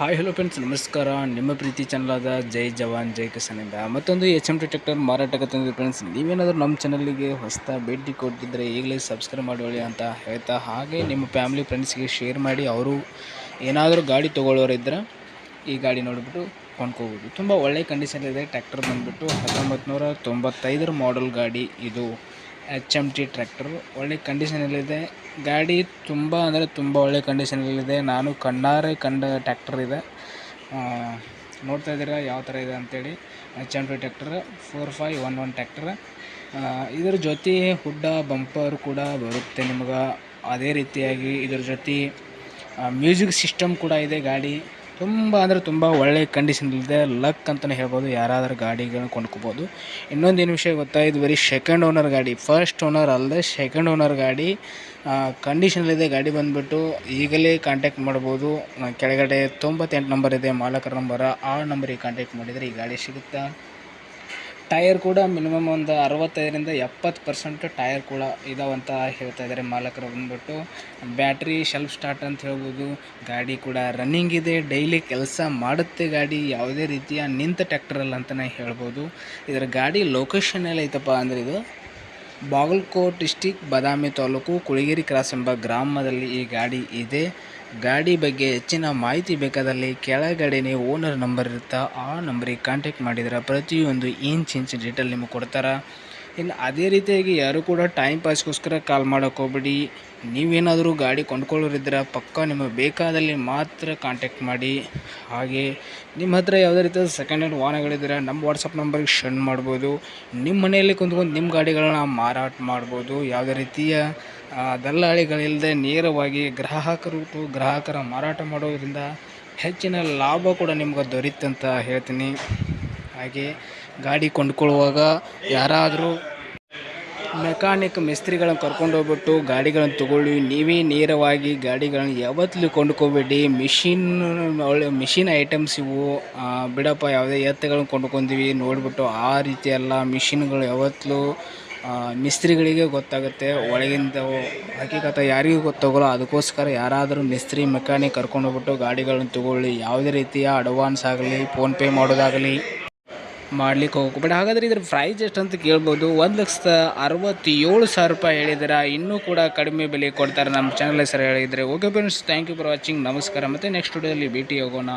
Hi hello friends ನಮಸ್ಕಾರ. ನಿಮ್ಮ ಪ್ರೀತಿ channel ಆದ ಜೈ ಜವಾನ್, ಜೈ ಕಿಸಾನಿಂದ ಮತ್ತೊಂದು ಎಚ್ ಎಂ ಟಿ ಟ್ಯಾಕ್ಟರ್ ಮಾರಾಟಕ್ಕೆ ತಂದಿದೆ ಫ್ರೆಂಡ್ಸ್ ನೀವೇನಾದರೂ ನಮ್ಮ ಚಾನಲ್ಗೆ ಹೊಸ್ತಾ ಭೇಟಿ ಕೊಟ್ಟಿದ್ದರೆ ಈಗಲೇ ಸಬ್ಸ್ಕ್ರೈಬ್ ಮಾಡಿ ಅಂತ ಹೇಳ್ತಾ, ಹಾಗೆ ನಿಮ್ಮ ಫ್ಯಾಮಿಲಿ ಫ್ರೆಂಡ್ಸ್ಗೆ ಶೇರ್ ಮಾಡಿ, ಅವರು ಏನಾದರೂ ಗಾಡಿ ತೊಗೊಳ್ಳೋರಿದ್ದರೆ ಈ ಗಾಡಿ ನೋಡಿಬಿಟ್ಟು ಕೊಂಡ್ಕೋಬೋದು. ತುಂಬ ಒಳ್ಳೆ ಕಂಡೀಷನ್ ಇದೆ ಟ್ಯಾಕ್ಟರ್ ಬಂದುಬಿಟ್ಟು ಹತ್ತೊಂಬತ್ತು ನೂರ ತೊಂಬತ್ತೈದರ ಮಾಡಲ್ ಗಾಡಿ ಇದು. ಎಚ್ ಎಂ ಟಿ ಟ್ರ್ಯಾಕ್ಟ್ರು ಒಳ್ಳೆ ಕಂಡೀಷನಲ್ಲಿದೆ ಗಾಡಿ ತುಂಬ ಅಂದರೆ ತುಂಬ ಒಳ್ಳೆ ಕಂಡೀಷನಲ್ಲಿದೆ ನಾನು ಕಣ್ಣಾರೆ ಕಂಡ ಟ್ರ್ಯಾಕ್ಟರ್ ಇದೆ. ನೋಡ್ತಾ ಇದ್ದೀರಾ ಯಾವ ಥರ ಇದೆ ಅಂತೇಳಿ. H M T tractor four five one one tractor ಇದರ ಜೊತೆ ಹುಡ್ಡ ಬಂಪರ್ ಕೂಡ ಬರುತ್ತೆ ನಿಮ್ಗೆ. ಅದೇ ರೀತಿಯಾಗಿ ಇದ್ರ ಜೊತೆ ಮ್ಯೂಸಿಕ್ ಸಿಸ್ಟಮ್ ಕೂಡ ಇದೆ ಗಾಡಿ. ತುಂಬ ಅಂದರೆ ತುಂಬ ಒಳ್ಳೆ ಕಂಡೀಷನಲ್ಲಿದೆ ಲಕ್ ಅಂತಲೇ ಹೇಳ್ಬೋದು. ಯಾರಾದರೂ ಗಾಡಿಗಳನ್ನ ಕೊಂಡ್ಕೋಬೋದು. ಏನು ವಿಷಯ ಗೊತ್ತಾ? ಇದು ಬರೀ ಸೆಕೆಂಡ್ ಓನರ್ ಗಾಡಿ. ಫಸ್ಟ್ ಓನರ್ ಅಲ್ಲದೆ ಸೆಕೆಂಡ್ ಓನರ್ ಗಾಡಿ ಕಂಡೀಷನಲ್ಲಿದೆ ಗಾಡಿ ಬಂದುಬಿಟ್ಟು ಈಗಲೇ ಕಾಂಟ್ಯಾಕ್ಟ್ ಮಾಡ್ಬೋದು. ಕೆಳಗಡೆ ತೊಂಬತ್ತೆಂಟು ನಂಬರ್ ಇದೆ, ಮಾಲಕರ ನಂಬರ ಆ ನಂಬರಿಗೆ ಕಾಂಟ್ಯಾಕ್ಟ್ ಮಾಡಿದರೆ ಈ ಗಾಡಿ ಸಿಗುತ್ತಾ? ಟೈರ್ ಕೂಡ ಮಿನಿಮಮ್ ಒಂದು ಅರವತ್ತೈದರಿಂದ ಎಪ್ಪತ್ತು ಪರ್ಸೆಂಟ್ ಟೈರ್ ಕೂಡ ಇದಾವಂತ ಹೇಳ್ತಾ ಇದ್ದಾರೆ ಮಾಲಕರು ಬಂದ್ಬಿಟ್ಟು. ಬ್ಯಾಟ್ರಿ ಶೆಲ್ಫ್ ಸ್ಟಾರ್ಟ್ ಅಂತ ಹೇಳ್ಬೋದು. ಗಾಡಿ ಕೂಡ ರನ್ನಿಂಗ್ ಇದೆ. ಡೈಲಿ ಕೆಲಸ ಮಾಡುತ್ತೆ ಗಾಡಿ. ಯಾವುದೇ ರೀತಿಯ ನಿಂತ ಟ್ಯಾಕ್ಟರಲ್ಲಿ ಅಂತಲೇ ಹೇಳ್ಬೋದು. ಇದರ ಗಾಡಿ ಲೊಕೇಶನ್ ಎಲ್ಲ ಐತಪ್ಪ ಅಂದರೆ ಇದು ಬಾಗಲಕೋಟ್ ಡಿಸ್ಟಿಕ್, ಬಾದಾಮಿ ತಾಲೂಕು, ಕುಳಗೇರಿ ಕ್ರಾಸ್ ಎಂಬ ಗ್ರಾಮದಲ್ಲಿ ಈ ಗಾಡಿ ಇದೆ. ಗಾಡಿ ಬಗ್ಗೆ ಹೆಚ್ಚಿನ ಮಾಹಿತಿ ಬೇಕಾದಲ್ಲಿ ಕೆಳಗಡೆನೆ ಓನರ್ ನಂಬರ್ ಇರುತ್ತೆ ಆ ನಂಬರಿಗೆ ಕಾಂಟ್ಯಾಕ್ಟ್ ಮಾಡಿದರೆ ಪ್ರತಿಯೊಂದು ಇಂಚ್ ಇಂಚ್ ಡೀಟೇಲ್ ನಿಮಗೆ ಕೊಡ್ತಾರೆ. ಇನ್ನು ಅದೇ ರೀತಿಯಾಗಿ ಯಾರು ಕೂಡ ಟೈಮ್ ಪಾಸ್ಗೋಸ್ಕರ ಕಾಲ್ ಮಾಡೋಕೆ ಹೋಗ್ಬೇಡಿ. ನೀವೇನಾದರೂ ಗಾಡಿ ಕೊಂಡ್ಕೊಳ್ಳೋರಿದ್ರೆ ಪಕ್ಕ ನಿಮಗೆ ಬೇಕಾದಲ್ಲಿ ಮಾತ್ರ ಕಾಂಟ್ಯಾಕ್ಟ್ ಮಾಡಿ. ಹಾಗೆ ನಿಮ್ಮ ಹತ್ರ ಯಾವುದೇ ರೀತಿಯ ಸೆಕೆಂಡ್ ಹ್ಯಾಂಡ್ ವಾಹನಗಳಿದ್ದರೆ ನಮ್ಮ ವಾಟ್ಸಪ್ ನಂಬರ್ಗೆ ಶೆಂಡ್ ಮಾಡ್ಬೋದು. ನಿಮ್ಮ ಮನೆಯಲ್ಲಿ ಕುಂತ್ಕೊಂಡು ನಿಮ್ಮ ಗಾಡಿಗಳನ್ನ ಮಾರಾಟ ಮಾಡ್ಬೋದು. ಯಾವುದೇ ರೀತಿಯ ದಲ್ಲಾಳಿಗಳಿಲ್ಲದೆ ನೇರವಾಗಿ ಗ್ರಾಹಕರು ಗ್ರಾಹಕರ ಮಾರಾಟ ಮಾಡೋದ್ರಿಂದ ಹೆಚ್ಚಿನ ಲಾಭ ಕೂಡ ನಿಮ್ಗೆ ದೊರೀತಂತ ಹೇಳ್ತೀನಿ. ಹಾಗೆ ಗಾಡಿ ಕೊಂಡ್ಕೊಳ್ಳುವಾಗ ಯಾರಾದರೂ ಮೆಕ್ಯಾನಿಕ್ ಮಿಸ್ತ್ರಿಗಳನ್ನು ಕರ್ಕೊಂಡು ಹೋಗ್ಬಿಟ್ಟು ಗಾಡಿಗಳನ್ನು ತಗೊಳ್ಳಿ, ನೀವೇ ನೇರವಾಗಿ ಗಾಡಿಗಳನ್ನು ಯಾವತ್ತಲೂ ಕೊಂಡ್ಕೋಬೇಡಿ. ಮಿಷಿನ್, ಒಳ್ಳೆ ಮಿಷಿನ್ ಐಟಮ್ಸ್ ಇವು. ಬಿಡಪ್ಪ, ಯಾವುದೇ ಎತ್ತುಗಳನ್ನ ಕೊಂಡ್ಕೊಂತೀವಿ ನೋಡಿಬಿಟ್ಟು ಆ ರೀತಿ ಎಲ್ಲ ಮಿಷಿನ್ಗಳು ಯಾವತ್ತಲೂ ಮಿಸ್ತ್ರಿಗಳಿಗೆ ಗೊತ್ತಾಗುತ್ತೆ. ಒಳಗಿಂದ ಹಕೀಕತ ಯಾರಿಗೂ ಗೊತ್ತಾಗಲ್ಲ. ಅದಕ್ಕೋಸ್ಕರ ಯಾರಾದರೂ ಮಿಸ್ತ್ರಿ, ಮೆಕ್ಯಾನಿಕ್ ಕರ್ಕೊಂಡು ಹೋಗ್ಬಿಟ್ಟು ಗಾಡಿಗಳನ್ನು ತಗೊಳ್ಳಿ. ಯಾವುದೇ ರೀತಿಯ ಅಡ್ವಾನ್ಸ್ ಆಗಲಿ, ಫೋನ್ಪೇ ಮಾಡೋದಾಗಲಿ. ಮಾಡ್ಲಿಕ್ಕೆ ಬಟ್ ಹಾಗಾದ್ರೆ ಇದ್ರ ಪ್ರೈಸ್ ಎಷ್ಟು ಅಂತ ಕೇಳ್ಬೋದು. ಒಂದು ಲಕ್ಷದ ಅರವತ್ತೇಳು ಸಾವಿರ ರೂಪಾಯಿ ಹೇಳಿದ್ರೆ. ಇನ್ನೂ ಕೂಡ ಕಡಿಮೆ ಬೆಲೆ ಕೊಡ್ತಾರೆ ನಮ್ಮ ಚಾನಲ್ ಹೆಸರು ಹೇಳಿದರೆ. Okay friends thank you for watching ನಮಸ್ಕಾರ. ಮತ್ತು ನೆಕ್ಸ್ಟ್ ವಿಡಿಯೋದಲ್ಲಿ ಭೇಟಿ ಹೋಗೋಣ